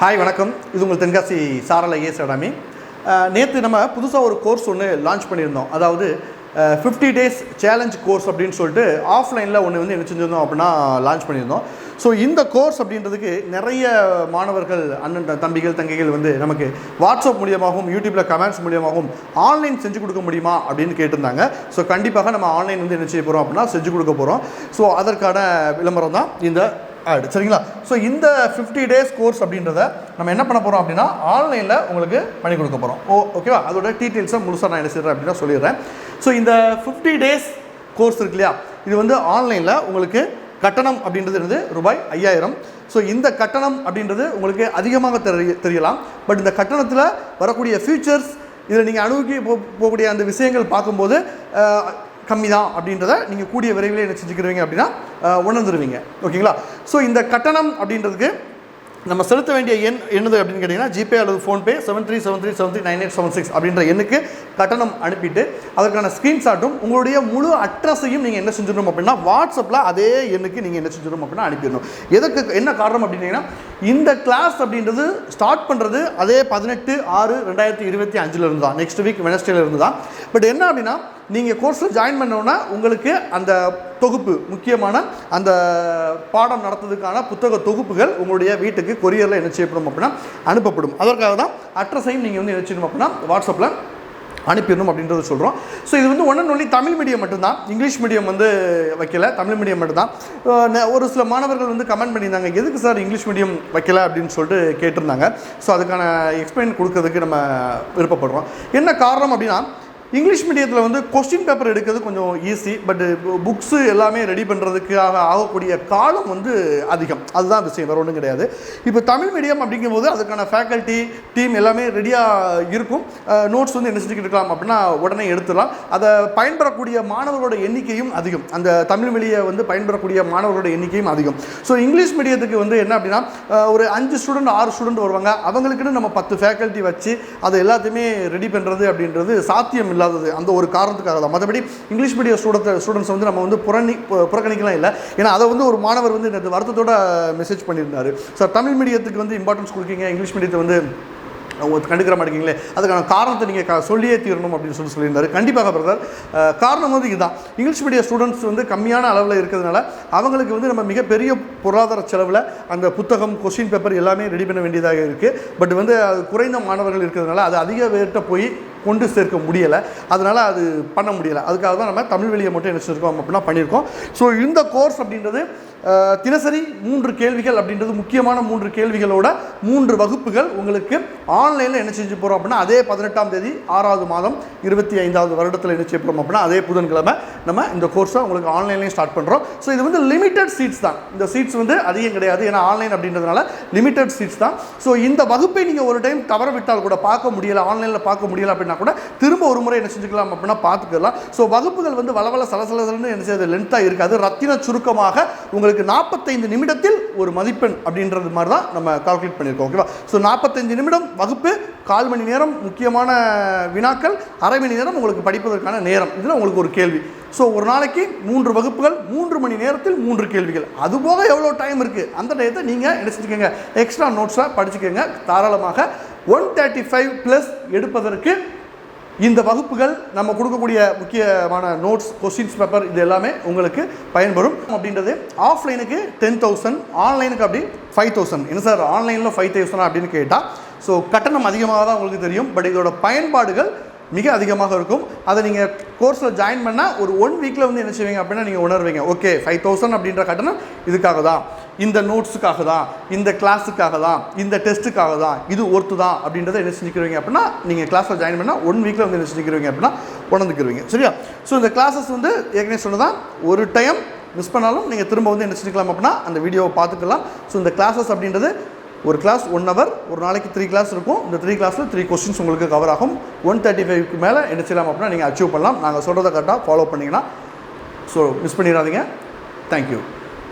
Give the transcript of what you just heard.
Hi வணக்கம். இது உங்கள் தென்காசி சாரல ஏஸ் சடாமி நேற்று நம்ம புதுசாக ஒரு கோர்ஸ் ஒன்று லான்ச் பண்ணியிருந்தோம். அதாவது ஃபிஃப்டி டேஸ் சேலஞ்ச் கோர்ஸ் அப்படின்னு சொல்லிட்டு ஆஃப்லைனில் ஒன்று வந்து என்ன செஞ்சிருந்தோம் அப்படின்னா லான்ச் பண்ணியிருந்தோம். ஸோ இந்த கோர்ஸ் அப்படின்றதுக்கு நிறைய மாணவர்கள் அண்ணன் தம்பிகள் தங்கைகள் வந்து நமக்கு வாட்ஸ்அப் மூலியமாகவும் யூடியூப்பில் கமெண்ட்ஸ் மூலியமாகவும் ஆன்லைன் செஞ்சு கொடுக்க முடியுமா அப்படின்னு கேட்டிருந்தாங்க. ஸோ கண்டிப்பாக நம்ம ஆன்லைன் வந்து என்ன செய்ய போகிறோம் அப்படின்னா செஞ்சு கொடுக்க போகிறோம் ஸோ அதற்கான விளம்பரம் தான் இந்த ஆடு சரிங்களா? ஸோ இந்த ஃபிஃப்டி டேஸ் கோர்ஸ் அப்படின்றத நம்ம என்ன பண்ண போகிறோம் அப்படின்னா ஆன்லைனில் உங்களுக்கு பண்ணி கொடுக்க போகிறோம் ஓ ஓகேவா அதோட டீட்டெயில்ஸை முழுசாக நான் என்ன செய்கிறேன் அப்படின்னா சொல்லிடுறேன். ஸோ இந்த ஃபிஃப்டி டேஸ் கோர்ஸ் இருக்கு இல்லையா? இது வந்து ஆன்லைனில் உங்களுக்கு கட்டணம் அப்படின்றது வந்து ரூபாய் ஐயாயிரம். ஸோ இந்த கட்டணம் அப்படின்றது உங்களுக்கு அதிகமாக தெரிய தெரியலாம். பட் இந்த கட்டணத்தில் வரக்கூடிய ஃபியூச்சர்ஸ் இதில் நீங்கள் அணுகி போ போகக்கூடிய அந்த விஷயங்கள் பார்க்கும்போது கம்மி தான் அப்படின்றத நீங்கள் கூடிய விரைவில் என்ன செஞ்சுக்கிறீங்க அப்படின்னா உணர்ந்துருவீங்க. ஓகேங்களா? ஸோ இந்த கட்டணம் அப்படின்றதுக்கு நம்ம செலுத்த வேண்டிய எண் என்னது அப்படின்னு கேட்டிங்கன்னா ஜிபே அல்லது PhonePe seven three seven three seven three nine eight seven six அப்படின்ற எண்ணுக்கு கட்டணம் அனுப்பிட்டு அதற்கான ஸ்க்ரீன்ஷாட்டும் உங்களுடைய முழு அட்ரஸையும் நீங்கள் என்ன செஞ்சிடணும் அப்படின்னா வாட்ஸ்அப்பில் அதே எண்ணுக்கு நீங்கள் என்ன செஞ்சிடணும் அப்படின்னா அனுப்பிடணும். எதுக்கு என்ன காரணம் அப்படின்னீங்கன்னா இந்த கிளாஸ் அப்படின்றது ஸ்டார்ட் பண்ணுறது அதே பதினெட்டு ஆறு ரெண்டாயிரத்தி இருபத்தி அஞ்சில் இருந்து தான். நெக்ஸ்ட் வீக் வெனஸ்டேல இருந்து தான். பட் என்ன அப்படின்னா நீங்கள் கோர்ஸில் ஜாயின் பண்ணோன்னா உங்களுக்கு அந்த தொகுப்பு முக்கியமான அந்த பாடம் நடத்துறதுக்கான புத்தக தொகுப்புகள் உங்களுடைய வீட்டுக்கு கொரியரில் என்ன செய்யப்படும் அப்படின்னா அனுப்பப்படும். அதற்காக தான் அட்ரஸையும் நீங்கள் வந்து என்ன செய்யணும் அப்படின்னா வாட்ஸ்அப்பில் அனுப்பிடணும் அப்படின்றத சொல்கிறோம் ஸோ இது வந்து one and only Tamil medium மட்டும்தான். இங்கிலீஷ் மீடியம் வந்து வைக்கல. தமிழ் மீடியம் மட்டும்தான். ஒரு சில மாணவர்கள் வந்து கமெண்ட் பண்ணியிருந்தாங்க எதுக்கு சார் இங்கிலீஷ் மீடியம் வைக்கல? அப்படின்னு சொல்லிட்டு கேட்டிருந்தாங்க. ஸோ அதுக்கான எக்ஸ்பிளைன் கொடுக்கறதுக்கு நம்ம விருப்பப்படுறோம். என்ன காரணம் அப்படின்னா இங்கிலீஷ் மீடியத்தில் வந்து கொஸ்டின் பேப்பர் எடுக்கிறது கொஞ்சம் ஈஸி பட் புக்ஸு எல்லாமே ரெடி பண்ணுறதுக்காக ஆகக்கூடிய காலம் வந்து அதிகம். அதுதான் விஷயம் வேறு ஒன்றும் கிடையாது. இப்போ தமிழ் மீடியம் அப்படிங்கும்போது அதுக்கான ஃபேக்கல்ட்டி டீம் எல்லாமே ரெடியாக இருக்கும். நோட்ஸ் வந்து என்ன செஞ்சுக்கிட்டு இருக்கலாம் அப்படின்னா உடனே எடுத்துடலாம். அதை பயன்பெறக்கூடிய மாணவர்களோட எண்ணிக்கையும் அதிகம். அந்த தமிழ் மொழியை வந்து பயன்பெறக்கூடிய மாணவர்களோட எண்ணிக்கையும் அதிகம். ஸோ இங்கிலீஷ் மீடியத்துக்கு வந்து என்ன அப்படின்னா ஒரு அஞ்சு ஸ்டூடெண்ட் ஆறு ஸ்டூடெண்ட் வருவாங்க. அவங்களுக்குன்னு நம்ம பத்து ஃபேக்கல்ட்டி வச்சு அதை எல்லாத்தையுமே ரெடி பண்ணுறது அப்படின்றது சாத்தியம் இல்லாதது. அந்த ஒரு காரணத்துக்காக தான். மற்றபடி இங்கிலீஷ் மீடியம் ஸ்டூடெண்ட் ஸ்டூடெண்ட்ஸ் வந்து நம்ம வந்து புறணி புறக்கணிக்கலாம் இல்லை. ஏன்னா அதை வந்து ஒரு மாணவர் வந்து இந்த வருத்தத்தோட மெசேஜ் பண்ணியிருந்தார். சார் தமிழ் மீடியத்துக்கு வந்து இம்பார்ட்டன்ஸ் கொடுக்கீங்க. இங்கிலீஷ் மீடியத்தை வந்து அவங்க கண்டுக்கிற மாட்டேங்கிங்களே அதுக்கான காரணத்தை நீங்கள் க சொல்லியே தீரணும் அப்படின்னு சொல்லி சொல்லியிருந்தாரு. கண்டிப்பாக பிரதர். காரணம் வந்து இதுதான். இங்கிலீஷ் மீடியம் ஸ்டூடெண்ட்ஸ் வந்து கம்மியான அளவில் இருக்கிறதுனால அவங்களுக்கு வந்து நம்ம மிகப்பெரிய பொருளாதார செலவில் அந்த புத்தகம் கொஸ்டின் பேப்பர் எல்லாமே ரெடி பண்ண வேண்டியதாக இருக்குது பட் வந்து அது குறைந்த மாணவர்கள் இருக்கிறதுனால அது அதிக வேட்டை போய் கொண்டு சேர்க்க முடியலை. அதனால் அது பண்ண முடியலை. அதுக்காக தான் நம்ம தமிழ் வெளியை மட்டும் என்ன செஞ்சுருக்கோம் அப்படின்னா பண்ணியிருக்கோம். ஸோ இந்த கோர்ஸ் அப்படின்றது தினசரி மூன்று கேள்விகள் அப்படின்றது முக்கியமான மூன்று கேள்விகளோட மூன்று வகுப்புகள் உங்களுக்கு ஆன்லைனில் என்ன செஞ்சு போகிறோம் அப்படின்னா அதே பதினெட்டாம் தேதி ஆறாவது மாதம் இருபத்தி ஐந்தாவது வருடத்தில் என்ன செய்ய போகிறோம் அப்படின்னா அதே புதன்கிழமை நம்ம இந்த கோர்ஸை உங்களுக்கு ஆன்லைன்லேயும் ஸ்டார்ட் பண்ணுறோம் ஸோ இது வந்து லிமிட்டட் சீட்ஸ் தான். இந்த சீட்ஸ் வந்து அதிகம் கிடையாது. ஏன்னா ஆன்லைன் அப்படின்றதுனால லிமிட்டட் சீட்ஸ் தான். ஸோ இந்த வகுப்பை நீங்கள் ஒரு டைம் தவற விட்டால் கூட பார்க்க முடியலை ஆன்லைனில் பார்க்க முடியல அப்படின்னா கூட திரும்ப ஒரு முறை என்ன செஞ்சுக்கலாம் அப்படின்னா பார்த்துக்கலாம். ஸோ வகுப்புகள் வந்து வளவள சலசலன்னு என்ன செய்யாது லென்த்தாக இருக்காது. ரத்தின சுருக்கமாக உங்களுக்கு நாற்பத்தைந்து நிமிடத்தில் ஒரு மதிப்பெண் அப்படின்றது மாதிரி தான் நம்ம கால்குலேட் பண்ணியிருக்கோம் ஓகேவா ஸோ நாற்பத்தைந்து நிமிடம் வகுப்பு கால் மணி நேரம் முக்கியமான வினாக்கள் அரை மணி நேரம் உங்களுக்கு படிப்பதற்கான நேரம். இதில் உங்களுக்கு ஒரு கேள்வி. ஸோ ஒரு நாளைக்கு மூன்று வகுப்புகள் மூன்று மணி நேரத்தில் மூன்று கேள்விகள். அதுபோக எவ்வளோ டைம் இருக்குது அந்த டயத்தை நீங்கள் என்ன செஞ்சுக்கோங்க? எக்ஸ்ட்ரா நோட்ஸாக படிச்சுக்கோங்க. தாராளமாக ஒன் தேர்ட்டி ஃபைவ் ப்ளஸ் எடுப்பதற்கு இந்த வகுப்புகள் நம்ம கொடுக்கக்கூடிய முக்கியமான நோட்ஸ் கொஸ்டின்ஸ் பேப்பர் இது எல்லாமே உங்களுக்கு பயன்படும் அப்படின்றது ஆஃப்லைனுக்கு டென் தௌசண்ட் ஆன்லைனுக்கு அப்படி ஃபைவ் தௌசண்ட் என்ன சார் ஆன்லைனில் ஃபைவ் தௌசண்ட் அப்படின்னு கேட்டால் ஸோ கட்டணம் அதிகமாக தான் உங்களுக்கு தெரியும் பட் இதோட பயன்பாடுகள் மிக அதிகமாக இருக்கும். அதை நீங்கள் கோர்ஸில் ஜாயின் பண்ணால் ஒரு ஒன் வீக்கில் வந்து என்ன செய்வீங்க அப்படின்னா நீங்கள் உணர்வீங்க. ஓகே ஃபைவ் தௌசண்ட் அப்படின்ற கட்டணம் இதுக்காக தான். இந்த நோட்ஸுக்காக தான் இந்த கிளாஸுக்காக தான் இந்த டெஸ்ட்டுக்காக தான் இது ஒர்த்து தான் அப்படின்றத என்ன செஞ்சுக்கிறீங்க அப்படின்னா நீங்கள் கிளாஸில் ஜாயின் பண்ணால் ஒன் வீக்கில் வந்து என்ன செஞ்சுக்கிறீங்க அப்படின்னா உணர்ந்துக்கிறீங்க சரியா? ஸோ இந்த கிளாஸஸ் வந்து ஏற்கனவே சொன்னதான் ஒரு டைம் மிஸ் பண்ணாலும் நீங்கள் திரும்ப வந்து என்ன செஞ்சுக்கலாம் அப்படின்னா அந்த வீடியோவை பார்த்துக்கலாம். ஸோ இந்த கிளாஸஸ் அப்படின்றது ஒரு கிளாஸ் ஒன் ஹவர் ஒரு நாளைக்கு த்ரீ கிளாஸ் இருக்கும். இந்த த்ரீ கிளாஸில் த்ரீ கொஸ்டின்ஸ் உங்களுக்கு கவர் ஆகும். ஒன் தேர்ட்டி ஃபைவ்க்கு மேலே என்ன செய்யலாம் அப்படின்னா நீங்கள் அச்சீவ் பண்ணலாம். நாங்கள் சொல்கிறத கரெக்டாக ஃபாலோ பண்ணிங்கன்னா ஸோ மிஸ் பண்ணிடாதீங்க. தேங்க்யூ